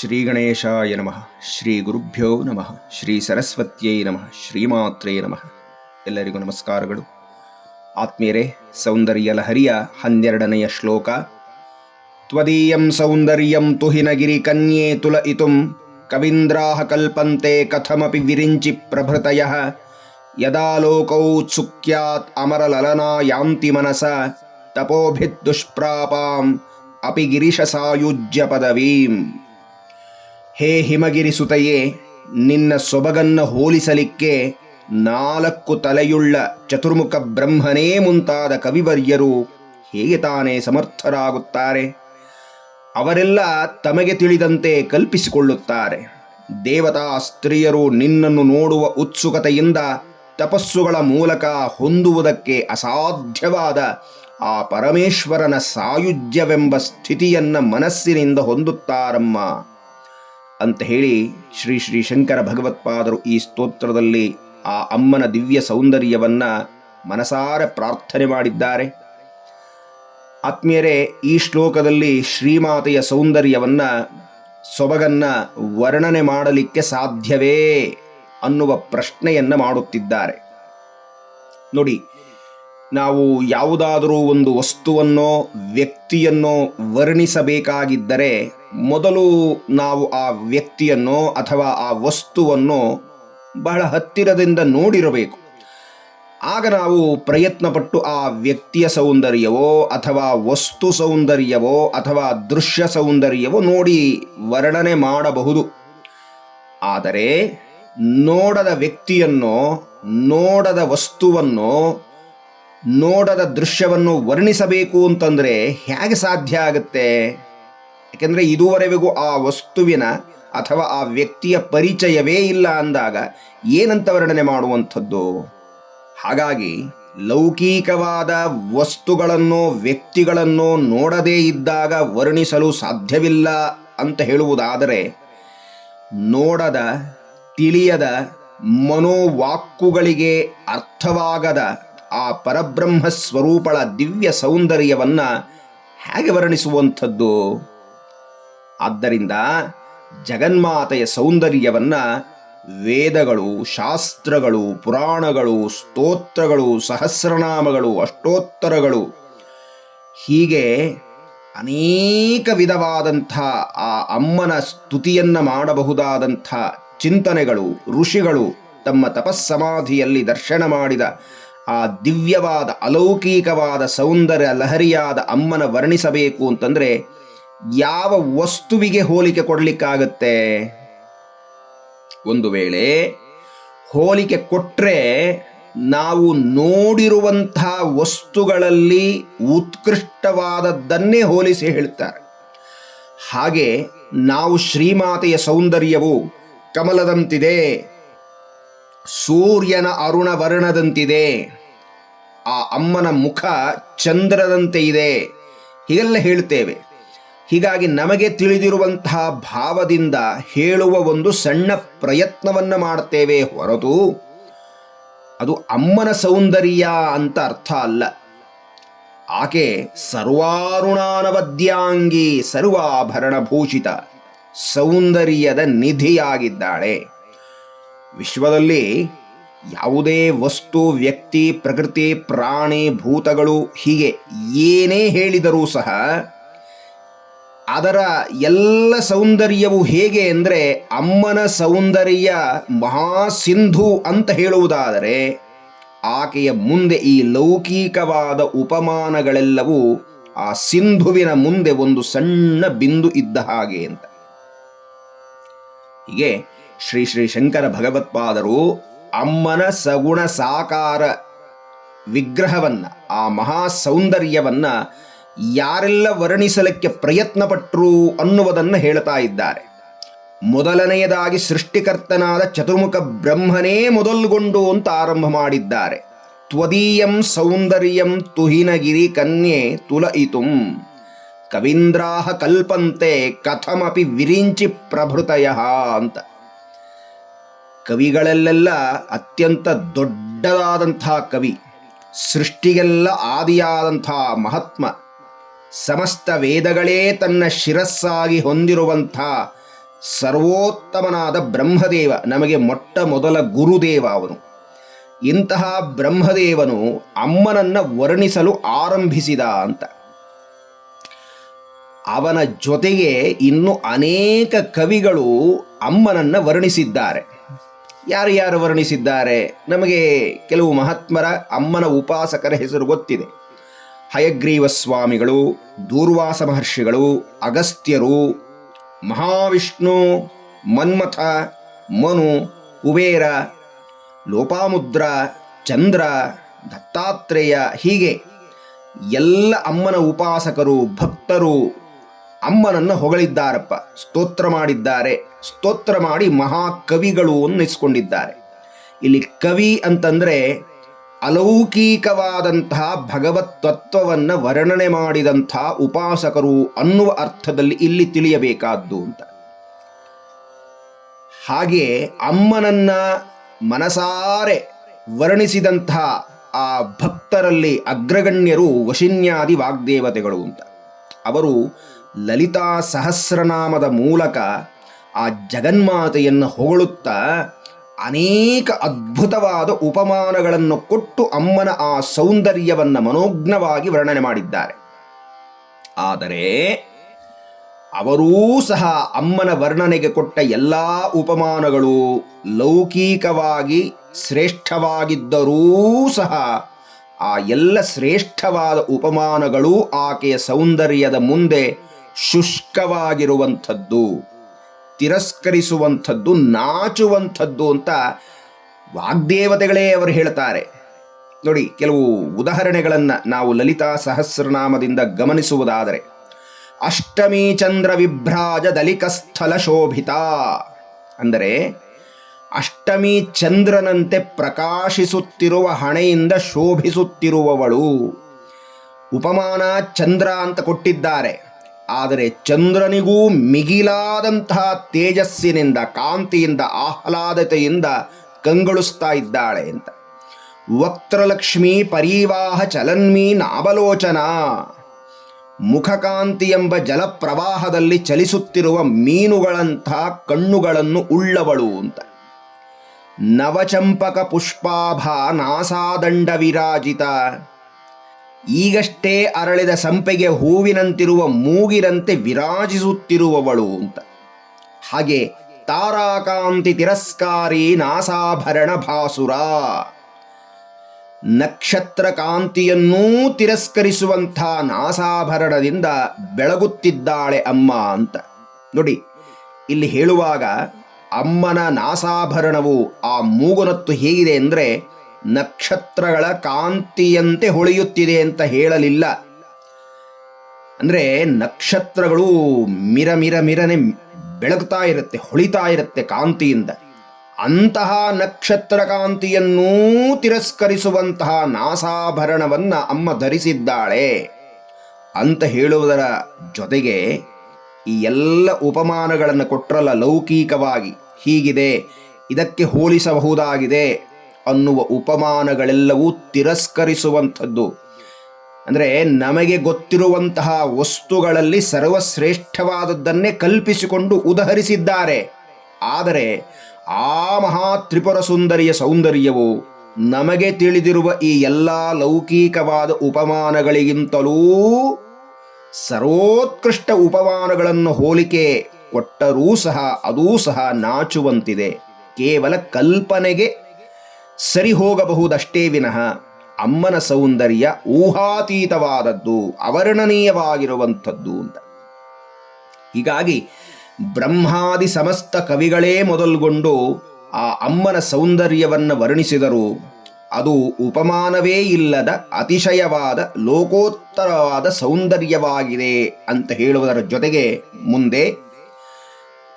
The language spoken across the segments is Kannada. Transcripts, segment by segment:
ಶ್ರೀ ಗಣೇಶಾಯ ನಮಃ. ಶ್ರೀ ಗುರುಭ್ಯೋ ನಮಃ. ಶ್ರೀ ಸರಸ್ವತ್ಯೈ ನಮಃ. ಶ್ರೀಮಾತ್ರೇ ನಮಃ. ಎಲ್ಲರಿಗೂ ನಮಸ್ಕಾರಗಳು. ಆತ್ಮೀಯರೇ, ಸೌಂದರ್ಯ ಲಹರಿಯ ಹನ್ನೆರಡನೆಯ ಶ್ಲೋಕ. ತ್ವದೀಯಂ ಸೌಂದರ್ಯಂ ತುಹಿನಗಿರಿ ಕನ್ಯೆ ತುಲ ಇತುಂ. ಕವೀಂದ್ರಾಹ ಕಲ್ಪಂತೆ ಕಥಮಪಿ ವಿರಿಂಚಿ ಪ್ರಭೃತಯ. ಯದಾ ಲೋಕೌತ್ಸುಕ್ಯಾತ್ ಅಮರಲಲನಾ ಯಾಂತಿ ಮನಸ. ತಪೋಭಿತ್ ದುಷ್ಪ್ರಾಪಾಂ. ಅಪಿ ಗಿರಿಶ ಸಾಯುಜ್ಯ ಪದವೀಂ. ಹೇ ಹಿಮಗಿರಿ ಸುತೆಯೇ ನಿನ್ನ ಸೊಬಗನ್ನ ಹೋಲಿಸಲಿಕ್ಕೆ ನಾಲ್ಕು ತಲೆಯುಳ್ಳ ಚತುರ್ಮುಖ ಬ್ರಹ್ಮನೇ ಮುಂತಾದ ಕವಿವರ್ಯರು ಹೇಗೆ ತಾನೇ ಸಮರ್ಥರಾಗುತ್ತಾರೆ? ಅವರೆಲ್ಲ ತಮಗೆ ತಿಳಿದಂತೆ ಕಲ್ಪಿಸಿಕೊಳ್ಳುತ್ತಾರೆ. ದೇವತಾ ಸ್ತ್ರೀಯರು ನಿನ್ನನ್ನು ನೋಡುವ ಉತ್ಸುಕತೆಯಿಂದ ತಪಸ್ಸುಗಳ ಮೂಲಕ ಹೊಂದುವುದಕ್ಕೆ ಅಸಾಧ್ಯವಾದ ಆ ಪರಮೇಶ್ವರನ ಸಾಯುಜ್ಯವೆಂಬ ಸ್ಥಿತಿಯನ್ನ ಮನಸ್ಸಿನಿಂದ ಹೊಂದುತ್ತಾರಮ್ಮ. ಅಂತ ಹೇಳಿ ಶ್ರೀ ಶ್ರೀ ಶಂಕರ ಭಗವತ್ಪಾದರು ಈ ಸ್ತೋತ್ರದಲ್ಲಿ ಆ ಅಮ್ಮನ ದಿವ್ಯ ಸೌಂದರ್ಯವನ್ನ ಮನಸಾರೆ ಪ್ರಾರ್ಥನೆ ಮಾಡಿದ್ದಾರೆ. ಆತ್ಮೀಯರೇ, ಈ ಶ್ಲೋಕದಲ್ಲಿ ಶ್ರೀಮಾತೆಯ ಸೌಂದರ್ಯವನ್ನ ಸೊಬಗನ್ನ ವರ್ಣನೆ ಮಾಡಲಿಕ್ಕೆ ಸಾಧ್ಯವೇ ಅನ್ನುವ ಪ್ರಶ್ನೆಯನ್ನ ಮಾಡುತ್ತಿದ್ದಾರೆ. ನೋಡಿ ನಾವು ಯಾವುದಾದರೂ ಒಂದು ವಸ್ತುವನ್ನೋ, ವ್ಯಕ್ತಿಯನ್ನೋ ವರ್ಣಿಸಬೇಕಾಗಿದ್ದರೆ ಮೊದಲು ನಾವು ಆ ವ್ಯಕ್ತಿಯನ್ನೋ ಅಥವಾ ಆ ವಸ್ತುವನ್ನು ಬಹಳ ಹತ್ತಿರದಿಂದ ನೋಡಿರಬೇಕು. ಆಗ ನಾವು ಪ್ರಯತ್ನಪಟ್ಟು ಆ ವ್ಯಕ್ತಿಯ ಸೌಂದರ್ಯವೋ ಅಥವಾ ವಸ್ತು ಸೌಂದರ್ಯವೋ ಅಥವಾ ದೃಶ್ಯ ಸೌಂದರ್ಯವೋ ನೋಡಿ ವರ್ಣನೆ ಮಾಡಬಹುದು. ಆದರೆ ನೋಡದ ವ್ಯಕ್ತಿಯನ್ನೋ, ನೋಡದ ವಸ್ತುವನ್ನು ನೋಡದ ದೃಶ್ಯವನ್ನು ವರ್ಣಿಸಬೇಕು ಅಂತಂದರೆ ಹೇಗೆ ಸಾಧ್ಯ ಆಗುತ್ತೆ? ಯಾಕೆಂದರೆ ಇದುವರೆಗೂ ಆ ವಸ್ತುವಿನ ಅಥವಾ ಆ ವ್ಯಕ್ತಿಯ ಪರಿಚಯವೇ ಇಲ್ಲ ಅಂದಾಗ ಏನಂತ ವರ್ಣನೆ ಮಾಡುವಂಥದ್ದು? ಹಾಗಾಗಿ ಲೌಕಿಕವಾದ ವಸ್ತುಗಳನ್ನು ವ್ಯಕ್ತಿಗಳನ್ನು ನೋಡದೇ ಇದ್ದಾಗ ವರ್ಣಿಸಲು ಸಾಧ್ಯವಿಲ್ಲ ಅಂತ ಹೇಳುವುದಾದರೆ, ನೋಡದ, ತಿಳಿಯದ ಮನೋವಾಕ್ಕುಗಳಿಗೆ ಅರ್ಥವಾಗದ ಆ ಪರಬ್ರಹ್ಮ ಸ್ವರೂಪಳ ದಿವ್ಯ ಸೌಂದರ್ಯವನ್ನ ಹೇಗೆ ವರ್ಣಿಸುವಂಥದ್ದು? ಆದ್ದರಿಂದ ಜಗನ್ಮಾತೆಯ ಸೌಂದರ್ಯವನ್ನ ವೇದಗಳು, ಶಾಸ್ತ್ರಗಳು, ಪುರಾಣಗಳು, ಸ್ತೋತ್ರಗಳು, ಸಹಸ್ರನಾಮಗಳು, ಅಷ್ಟೋತ್ತರಗಳು ಹೀಗೆ ಅನೇಕ ವಿಧವಾದಂಥ ಆ ಅಮ್ಮನ ಸ್ತುತಿಯನ್ನ ಮಾಡಬಹುದಾದಂಥ ಚಿಂತನೆಗಳು, ಋಷಿಗಳು ತಮ್ಮ ತಪಸ್ಸಮಾಧಿಯಲ್ಲಿ ದರ್ಶನ ಮಾಡಿದ ಆ ದಿವ್ಯವಾದ, ಅಲೌಕಿಕವಾದ, ಸೌಂದರ್ಯ ಲಹರಿಯಾದ ಅಮ್ಮನ ವರ್ಣಿಸಬೇಕು ಅಂತಂದ್ರೆ ಯಾವ ವಸ್ತುವಿಗೆ ಹೋಲಿಕೆ ಕೊಡ್ಲಿಕ್ಕಾಗತ್ತೆ? ಒಂದು ವೇಳೆ ಹೋಲಿಕೆ ಕೊಟ್ರೆ ನಾವು ನೋಡಿರುವಂತಹ ವಸ್ತುಗಳಲ್ಲಿ ಉತ್ಕೃಷ್ಟವಾದದ್ದನ್ನೇ ಹೋಲಿಸಿ ಹೇಳ್ತಾರೆ. ಹಾಗೆ ನಾವು ಶ್ರೀಮಾತೆಯ ಸೌಂದರ್ಯವು ಕಮಲದಂತಿದೆ. ಸೂರ್ಯನ ಅರುಣ ವರ್ಣದಂತಿದೆ. ಆ ಅಮ್ಮನ ಮುಖ ಚಂದ್ರದಂತೆ ಇದೆ. ಹೀಗೆಲ್ಲ ಹೇಳ್ತೇವೆ ಹೀಗಾಗಿ ನಮಗೆ ತಿಳಿದಿರುವಂತಹ ಭಾವದಿಂದ ಹೇಳುವ ಒಂದು ಸಣ್ಣ ಪ್ರಯತ್ನವನ್ನು ಮಾಡ್ತೇವೆ ಹೊರತು ಅದು ಅಮ್ಮನ ಸೌಂದರ್ಯ ಅಂತ ಅರ್ಥ ಅಲ್ಲ. ಆಕೆ ಸರ್ವಾರುಣಾನವದ್ಯಾಂಗಿ ಸರ್ವಾಭರಣಭೂಷಿತ ಸೌಂದರ್ಯದ ನಿಧಿಯಾಗಿದ್ದಾಳೆ. ವಿಶ್ವದಲ್ಲಿ ಯಾವುದೇ ವಸ್ತು, ವ್ಯಕ್ತಿ, ಪ್ರಕೃತಿ, ಪ್ರಾಣಿ, ಭೂತಗಳು ಹೀಗೆ ಏನೇ ಹೇಳಿದರೂ ಸಹ ಅದರ ಎಲ್ಲ ಸೌಂದರ್ಯವು ಹೇಗೆ ಅಂದರೆ ಅಮ್ಮನ ಸೌಂದರ್ಯ ಮಹಾಸಿಂಧು ಅಂತ ಹೇಳುವುದಾದರೆ ಆಕೆಯ ಮುಂದೆ ಈ ಲೌಕಿಕವಾದ ಉಪಮಾನಗಳೆಲ್ಲವೂ ಆ ಸಿಂಧುವಿನ ಮುಂದೆ ಒಂದು ಸಣ್ಣ ಬಿಂದು ಇದ್ದ ಹಾಗೆ ಅಂತ. ಹೀಗೆ ಶ್ರೀ ಶ್ರೀ ಶಂಕರ ಭಗವತ್ಪಾದರು ಅಮ್ಮನ ಸಗುಣ ಸಾಕಾರ ವಿಗ್ರಹವನ್ನ, ಆ ಮಹಾ ಸೌಂದರ್ಯವನ್ನ ಯಾರೆಲ್ಲ ವರ್ಣಿಸಲಿಕ್ಕೆ ಪ್ರಯತ್ನ ಪಟ್ಟರು ಅನ್ನುವುದನ್ನು ಹೇಳ್ತಾ ಇದ್ದಾರೆ. ಮೊದಲನೆಯದಾಗಿ ಸೃಷ್ಟಿಕರ್ತನಾದ ಚತುರ್ಮುಖ ಬ್ರಹ್ಮನೇ ಮೊದಲ್ಗೊಂಡು ಅಂತ ಆರಂಭ ಮಾಡಿದ್ದಾರೆ. ತ್ವದೀಯಂ ಸೌಂದರ್ಯಂ ತುಹಿನಗಿರಿ ಕನ್ಯೆ ತುಲಯಿತುಂ. ಕವೀಂದ್ರಾಹ ಕಲ್ಪಂತೆ ಕಥಮಪಿ ವಿರಿಂಚಿ ಪ್ರಭೃತಯ ಅಂತ. ಕವಿಗಳಲ್ಲೆಲ್ಲ ಅತ್ಯಂತ ದೊಡ್ಡದಾದಂಥ ಕವಿ, ಸೃಷ್ಟಿಗೆಲ್ಲ ಆದಿಯಾದಂಥ ಮಹಾತ್ಮ, ಸಮಸ್ತ ವೇದಗಳೇ ತನ್ನ ಶಿರಸ್ಸಾಗಿ ಹೊಂದಿರುವಂಥ ಸರ್ವೋತ್ತಮನಾದ ಬ್ರಹ್ಮದೇವ, ನಮಗೆ ಮೊಟ್ಟ ಮೊದಲ ಗುರುದೇವ ಅವನು. ಇಂತಹ ಬ್ರಹ್ಮದೇವನು ಅಮ್ಮನನ್ನ ವರ್ಣಿಸಲು ಆರಂಭಿಸಿದ ಅಂತ. ಅವನ ಜೊತೆಗೆ ಇನ್ನು ಅನೇಕ ಕವಿಗಳು ಅಮ್ಮನನ್ನ ವರ್ಣಿಸಿದ್ದಾರೆ. ಯಾರು ಯಾರು ವರ್ಣಿಸಿದ್ದಾರೆ? ನಮಗೆ ಕೆಲವು ಮಹಾತ್ಮರ ಅಮ್ಮನ ಉಪಾಸಕರ ಹೆಸರು ಗೊತ್ತಿದೆ. ಹಯಗ್ರೀವ ಸ್ವಾಮಿಗಳು, ದೂರ್ವಾಸ ಮಹರ್ಷಿಗಳು, ಅಗಸ್ತ್ಯರು, ಮಹಾವಿಷ್ಣು, ಮನ್ಮಥ, ಮನು, ಕುಬೇರ, ಲೋಪಾಮುದ್ರ, ಚಂದ್ರ, ದತ್ತಾತ್ರೇಯ ಹೀಗೆ ಎಲ್ಲ ಅಮ್ಮನ ಉಪಾಸಕರು, ಭಕ್ತರು ಅಮ್ಮನನ್ನು ಹೊಗಳಿದ್ದಾರಪ್ಪ. ಸ್ತೋತ್ರ ಮಾಡಿದ್ದಾರೆ. ಸ್ತೋತ್ರ ಮಾಡಿ ಮಹಾಕವಿಗಳು ಅನ್ನಿಸ್ಕೊಂಡಿದ್ದಾರೆ. ಇಲ್ಲಿ ಕವಿ ಅಂತಂದ್ರೆ ಅಲೌಕಿಕವಾದಂತಹ ಭಗವತ್ ತತ್ವವನ್ನು ವರ್ಣನೆ ಮಾಡಿದಂತಹ ಉಪಾಸಕರು ಅನ್ನುವ ಅರ್ಥದಲ್ಲಿ ಇಲ್ಲಿ ತಿಳಿಯಬೇಕಾದ್ದು ಅಂತ. ಹಾಗೆ ಅಮ್ಮನನ್ನ ಮನಸಾರೆ ವರ್ಣಿಸಿದಂತಹ ಆ ಭಕ್ತರಲ್ಲಿ ಅಗ್ರಗಣ್ಯರು ವಶಿನ್ಯಾದಿ ವಾಗ್ದೇವತೆಗಳು ಅಂತ. ಅವರು ಲಲಿತಾ ಸಹಸ್ರನಾಮದ ಮೂಲಕ ಆ ಜಗನ್ಮಾತೆಯನ್ನು ಹೊಗಳುತ್ತಾ ಅನೇಕ ಅದ್ಭುತವಾದ ಉಪಮಾನಗಳನ್ನು ಕೊಟ್ಟು ಅಮ್ಮನ ಆ ಸೌಂದರ್ಯವನ್ನು ಮನೋಜ್ಞವಾಗಿ ವರ್ಣನೆ ಮಾಡಿದ್ದಾರೆ. ಆದರೆ ಅವರೂ ಸಹ ಅಮ್ಮನ ವರ್ಣನೆಗೆ ಕೊಟ್ಟ ಎಲ್ಲ ಉಪಮಾನಗಳು ಲೌಕಿಕವಾಗಿ ಶ್ರೇಷ್ಠವಾಗಿದ್ದರೂ ಸಹ ಆ ಎಲ್ಲ ಶ್ರೇಷ್ಠವಾದ ಉಪಮಾನಗಳು ಆಕೆಯ ಸೌಂದರ್ಯದ ಮುಂದೆ ಶುಷ್ಕವಾಗಿರುವಂಥದ್ದು, ತಿರಸ್ಕರಿಸುವಂಥದ್ದು, ನಾಚುವಂಥದ್ದು ಅಂತ ವಾಗ್ದೇವತೆಗಳೇ ಅವರು ಹೇಳ್ತಾರೆ. ನೋಡಿ, ಕೆಲವು ಉದಾಹರಣೆಗಳನ್ನು ನಾವು ಲಲಿತಾ ಸಹಸ್ರನಾಮದಿಂದ ಗಮನಿಸುವುದಾದರೆ, ಅಷ್ಟಮಿ ಚಂದ್ರ ವಿಭ್ರಾಜ ದಲಿಕಸ್ಥಲ ಶೋಭಿತ ಅಂದರೆ, ಅಷ್ಟಮಿ ಚಂದ್ರನಂತೆ ಪ್ರಕಾಶಿಸುತ್ತಿರುವ ಹಣೆಯಿಂದ ಶೋಭಿಸುತ್ತಿರುವವಳು, ಉಪಮಾನ ಚಂದ್ರ ಅಂತ ಕೊಟ್ಟಿದ್ದಾರೆ. ಆದರೆ ಚಂದ್ರನಿಗೂ ಮಿಗಿಲಾದಂತಹ ತೇಜಸ್ಸಿನಿಂದ, ಕಾಂತಿಯಿಂದ, ಆಹ್ಲಾದತೆಯಿಂದ ಕಂಗೊಳಿಸ್ತಾ ಇದ್ದಾಳೆ ಅಂತ. ವಕ್ತ್ರಲಕ್ಷ್ಮಿ ಪರಿವಾಹ ಚಲನ್ಮೀ ನಾಬಲೋಚನ ಮುಖಕಾಂತಿ ಎಂಬ ಜಲಪ್ರವಾಹದಲ್ಲಿ ಚಲಿಸುತ್ತಿರುವ ಮೀನುಗಳಂತಹ ಕಣ್ಣುಗಳನ್ನು ಉಳ್ಳವಳು ಅಂತ. ನವಚಂಪಕ ಪುಷ್ಪಾಭ ನಾಸಾದಂಡ ವಿರಾಜಿತ ಈಗಷ್ಟೇ ಅರಳಿದ ಸಂಪೆಗೆ ಹೂವಿನಂತಿರುವ ಮೂಗಿರಂತೆ ವಿರಾಜಿಸುತ್ತಿರುವವಳು ಅಂತ. ಹಾಗೆ ತಾರಾಕಾಂತಿ ತಿರಸ್ಕಾರಿ ನಾಸಾಭರಣ ಭಾಸುರ. ನಕ್ಷತ್ರ ಕಾಂತಿಯನ್ನೂ ತಿರಸ್ಕರಿಸುವಂಥ ನಾಸಾಭರಣದಿಂದ ಬೆಳಗುತ್ತಿದ್ದಾಳೆ ಅಮ್ಮ ಅಂತ. ನೋಡಿ, ಇಲ್ಲಿ ಹೇಳುವಾಗ ಅಮ್ಮನ ನಾಸಾಭರಣವು ಆ ಮೂಗುನತ್ತು ಹೇಗಿದೆ ಅಂದರೆ ನಕ್ಷತ್ರಗಳ ಕಾಂತಿಯಂತೆ ಹೊಳೆಯುತ್ತಿದೆ ಅಂತ ಹೇಳಲಿಲ್ಲ. ಅಂದ್ರೆ ನಕ್ಷತ್ರಗಳು ಮಿರ ಮಿರ ಮಿರನೆ ಬೆಳಗ್ತಾ ಇರುತ್ತೆ, ಹೊಳಿತಾ ಇರುತ್ತೆ ಕಾಂತಿಯಿಂದ. ಅಂತಹ ನಕ್ಷತ್ರ ಕಾಂತಿಯನ್ನೂ ತಿರಸ್ಕರಿಸುವಂತಹ ನಾಸಾಭರಣವನ್ನ ಅಮ್ಮ ಧರಿಸಿದ್ದಾಳೆ ಅಂತ ಹೇಳುವುದರ ಜೊತೆಗೆ ಈ ಎಲ್ಲ ಉಪಮಾನಗಳನ್ನು ಕೊಟ್ಟರಲ್ಲ ಲೌಕಿಕವಾಗಿ ಹೀಗಿದೆ, ಇದಕ್ಕೆ ಹೋಲಿಸಬಹುದಾಗಿದೆ ಅನ್ನುವ ಉಪಮಾನಗಳೆಲ್ಲವೂ ತಿರಸ್ಕರಿಸುವಂಥದ್ದು. ಅಂದರೆ ನಮಗೆ ಗೊತ್ತಿರುವಂತಹ ವಸ್ತುಗಳಲ್ಲಿ ಸರ್ವಶ್ರೇಷ್ಠವಾದದ್ದನ್ನೇ ಕಲ್ಪಿಸಿಕೊಂಡು ಉದಹರಿಸಿದ್ದಾರೆ. ಆದರೆ ಆ ಮಹಾ ತ್ರಿಪುರ ಸುಂದರಿಯ ಸೌಂದರ್ಯವು ನಮಗೆ ತಿಳಿದಿರುವ ಈ ಎಲ್ಲ ಲೌಕಿಕವಾದ ಉಪಮಾನಗಳಿಗಿಂತಲೂ ಸರ್ವೋತ್ಕೃಷ್ಟ ಉಪಮಾನಗಳನ್ನು ಹೋಲಿಕೆ ಕೊಟ್ಟರೂ ಸಹ, ಅದೂ ಸಹ ನಾಚುವಂತಿದೆ. ಕೇವಲ ಕಲ್ಪನೆಗೆ ಸರಿ ಹೋಗಬಹುದಷ್ಟೇ ವಿನಃ ಅಮ್ಮನ ಸೌಂದರ್ಯ ಊಹಾತೀತವಾದದ್ದು, ಅವರ್ಣನೀಯವಾಗಿರುವಂಥದ್ದು ಅಂತ. ಹೀಗಾಗಿ ಬ್ರಹ್ಮಾದಿ ಸಮಸ್ತ ಕವಿಗಳೇ ಮೊದಲುಗೊಂಡು ಆ ಅಮ್ಮನ ಸೌಂದರ್ಯವನ್ನು ವರ್ಣಿಸಿದರು. ಅದು ಉಪಮಾನವೇ ಇಲ್ಲದ ಅತಿಶಯವಾದ, ಲೋಕೋತ್ತರವಾದ ಸೌಂದರ್ಯವಾಗಿದೆ ಅಂತ ಹೇಳುವುದರ ಜೊತೆಗೆ ಮುಂದೆ,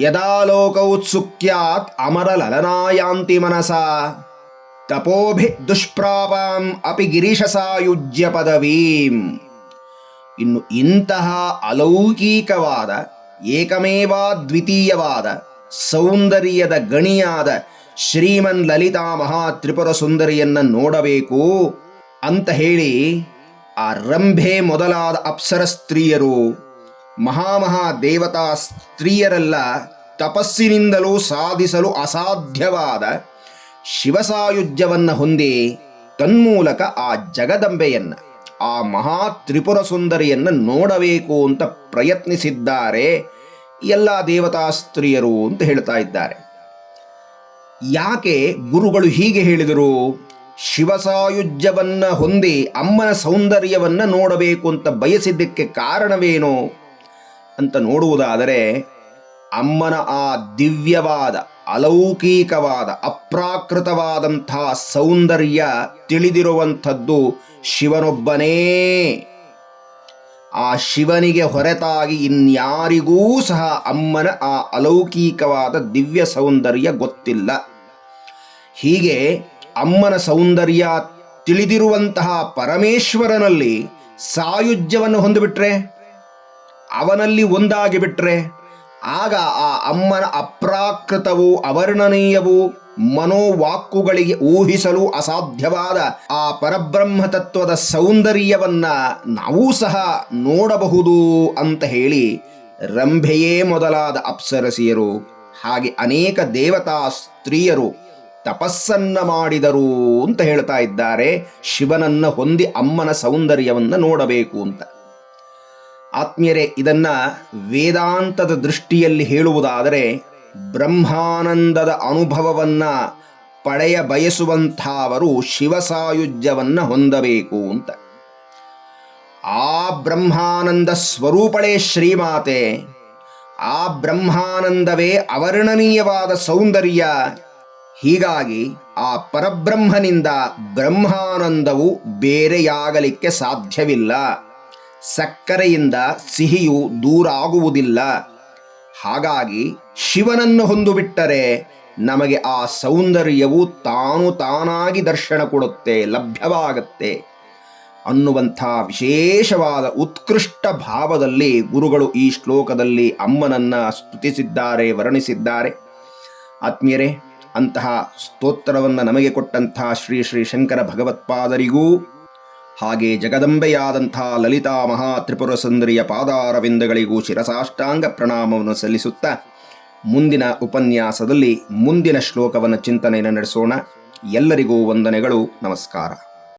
ಯದಾ ಲೋಕೌತ್ಸುಕ್ಯಾತ್ ಅಮರ ಲಲನಾಯಾಂತಿ ಮನಸ ತಪೋಭಿ ದುಷ್ಪ್ರಾಪಾಂ ಅಪಿ ಗಿರೀಶಸಾಯುಜ್ಯ ಪದವೀಂ ಇನ್ನು ಇಂತಹ ಅಲೌಕಿಕವಾದ ಏಕಮೇವಾ ದ್ವಿತೀಯವಾದ ಸೌಂದರ್ಯದ ಗಣಿಯಾದ ಶ್ರೀಮನ್ ಲಲಿತಾ ಮಹಾ ತ್ರಿಪುರ ಸುಂದರಿಯನ್ನ ನೋಡಬೇಕು ಅಂತ ಹೇಳಿ ಆ ರಂಭೆ ಮೊದಲಾದ ಅಪ್ಸರ ಸ್ತ್ರೀಯರು ಮಹಾಮಹಾ ದೇವತಾ ಸ್ತ್ರೀಯರೆಲ್ಲ ತಪಸ್ಸಿನಿಂದಲೂ ಸಾಧಿಸಲು ಅಸಾಧ್ಯವಾದ ಶಿವಸಾಯುಜ್ಯವನ್ನು ಹೊಂದಿ ತನ್ಮೂಲಕ ಆ ಜಗದಂಬೆಯನ್ನು, ಆ ಮಹಾ ತ್ರಿಪುರ ಸುಂದರಿಯನ್ನು ನೋಡಬೇಕು ಅಂತ ಪ್ರಯತ್ನಿಸಿದ್ದಾರೆ ಎಲ್ಲ ದೇವತಾ ಸ್ತ್ರೀಯರು ಅಂತ ಹೇಳ್ತಾ ಇದ್ದಾರೆ. ಯಾಕೆ ಗುರುಗಳು ಹೀಗೆ ಹೇಳಿದರು? ಶಿವಸಾಯುಜ್ಯವನ್ನು ಹೊಂದಿ ಅಮ್ಮನ ಸೌಂದರ್ಯವನ್ನು ನೋಡಬೇಕು ಅಂತ ಬಯಸಿದ್ದಕ್ಕೆ ಕಾರಣವೇನು ಅಂತ ನೋಡುವುದಾದರೆ ಅಮ್ಮನ ಆ ದಿವ್ಯವಾದ, ಅಲೌಕಿಕವಾದ, ಅಪ್ರಾಕೃತವಾದಂಥ ಸೌಂದರ್ಯ ತಿಳಿದಿರುವಂಥದ್ದು ಶಿವನೊಬ್ಬನೇ. ಆ ಶಿವನಿಗೆ ಹೊರತಾಗಿ ಇನ್ಯಾರಿಗೂ ಸಹ ಅಮ್ಮನ ಆ ಅಲೌಕಿಕವಾದ ದಿವ್ಯ ಸೌಂದರ್ಯ ಗೊತ್ತಿಲ್ಲ. ಹೀಗೆ ಅಮ್ಮನ ಸೌಂದರ್ಯ ತಿಳಿದಿರುವಂತಹ ಪರಮೇಶ್ವರನಲ್ಲಿ ಸಾಯುಜ್ಯವನ್ನು ಹೊಂದಿಬಿಟ್ರೆ, ಅವನಲ್ಲಿ ಒಂದಾಗಿ ಬಿಟ್ರೆ ಆಗ ಆ ಅಮ್ಮನ ಅಪ್ರಾಕೃತವೂ ಅವರ್ಣನೀಯವೂ ಮನೋವಾಕ್ಕುಗಳಿಗೆ ಊಹಿಸಲು ಅಸಾಧ್ಯವಾದ ಆ ಪರಬ್ರಹ್ಮ ತತ್ವದ ಸೌಂದರ್ಯವನ್ನ ನಾವೂ ಸಹ ನೋಡಬಹುದು ಅಂತ ಹೇಳಿ ರಂಭೆಯೇ ಮೊದಲಾದ ಅಪ್ಸರಸಿಯರು ಹಾಗೆ ಅನೇಕ ದೇವತಾ ಸ್ತ್ರೀಯರು ತಪಸ್ಸನ್ನ ಮಾಡಿದರು ಅಂತ ಹೇಳ್ತಾ ಇದ್ದಾರೆ ಶಿವನನ್ನ ಹೊಂದಿ ಅಮ್ಮನ ಸೌಂದರ್ಯವನ್ನ ನೋಡಬೇಕು ಅಂತ. ಆತ್ಮೀಯರೇ, ಇದನ್ನ ವೇದಾಂತದ ದೃಷ್ಟಿಯಲ್ಲಿ ಹೇಳುವುದಾದರೆ ಬ್ರಹ್ಮಾನಂದದ ಅನುಭವವನ್ನ ಪಡೆಯ ಬಯಸುವಂಥವರು ಶಿವಸಾಯುಜ್ಯವನ್ನ ಹೊಂದಬೇಕು ಅಂತ. ಆ ಬ್ರಹ್ಮಾನಂದ ಸ್ವರೂಪಳೇ ಶ್ರೀಮಾತೆ, ಆ ಬ್ರಹ್ಮಾನಂದವೇ ಅವರ್ಣನೀಯವಾದ ಸೌಂದರ್ಯ. ಹೀಗಾಗಿ ಆ ಪರಬ್ರಹ್ಮನಿಂದ ಬ್ರಹ್ಮಾನಂದವು ಬೇರೆಯಾಗಲಿಕ್ಕೆ ಸಾಧ್ಯವಿಲ್ಲ. ಸಕ್ಕರೆಯಿಂದ ಸಿಹಿಯು ದೂರ ಆಗುವುದಿಲ್ಲ ಹಾಗಾಗಿ ಶಿವನನ್ನು ಹೊಂದು ಬಿಟ್ಟರೆ ನಮಗೆ ಆ ಸೌಂದರ್ಯವು ತಾನು ತಾನಾಗಿ ದರ್ಶನ ಕೊಡುತ್ತೆ, ಲಭ್ಯವಾಗತ್ತೆ. ಅನ್ನುವಂಥ ವಿಶೇಷವಾದ ಉತ್ಕೃಷ್ಟ ಭಾವದಲ್ಲಿ ಗುರುಗಳು ಈ ಶ್ಲೋಕದಲ್ಲಿ ಅಮ್ಮನನ್ನ ಸ್ತುತಿಸಿದ್ದಾರೆ, ವರ್ಣಿಸಿದ್ದಾರೆ. ಆತ್ಮೀಯರೇ, ಅಂತಹ ಸ್ತೋತ್ರವನ್ನು ನಮಗೆ ಕೊಟ್ಟಂತಹ ಶ್ರೀ ಶ್ರೀ ಶಂಕರ ಭಗವತ್ಪಾದರಿಗೂ ಹಾಗೆ ಜಗದಂಬೆಯಾದಂಥ ಲಲಿತಾ ಮಹಾ ತ್ರಿಪುರ ಸುಂದರಿಯ ಪಾದಾರವಿಂದಗಳಿಗೂ ಶಿರಸಾಷ್ಟಾಂಗ ಪ್ರಣಾಮವನ್ನು ಸಲ್ಲಿಸುತ್ತಾ ಮುಂದಿನ ಉಪನ್ಯಾಸದಲ್ಲಿ ಮುಂದಿನ ಶ್ಲೋಕವನ್ನು ಚಿಂತನೆಯನ್ನು ನಡೆಸೋಣ. ಎಲ್ಲರಿಗೂ ವಂದನೆಗಳು. ನಮಸ್ಕಾರ.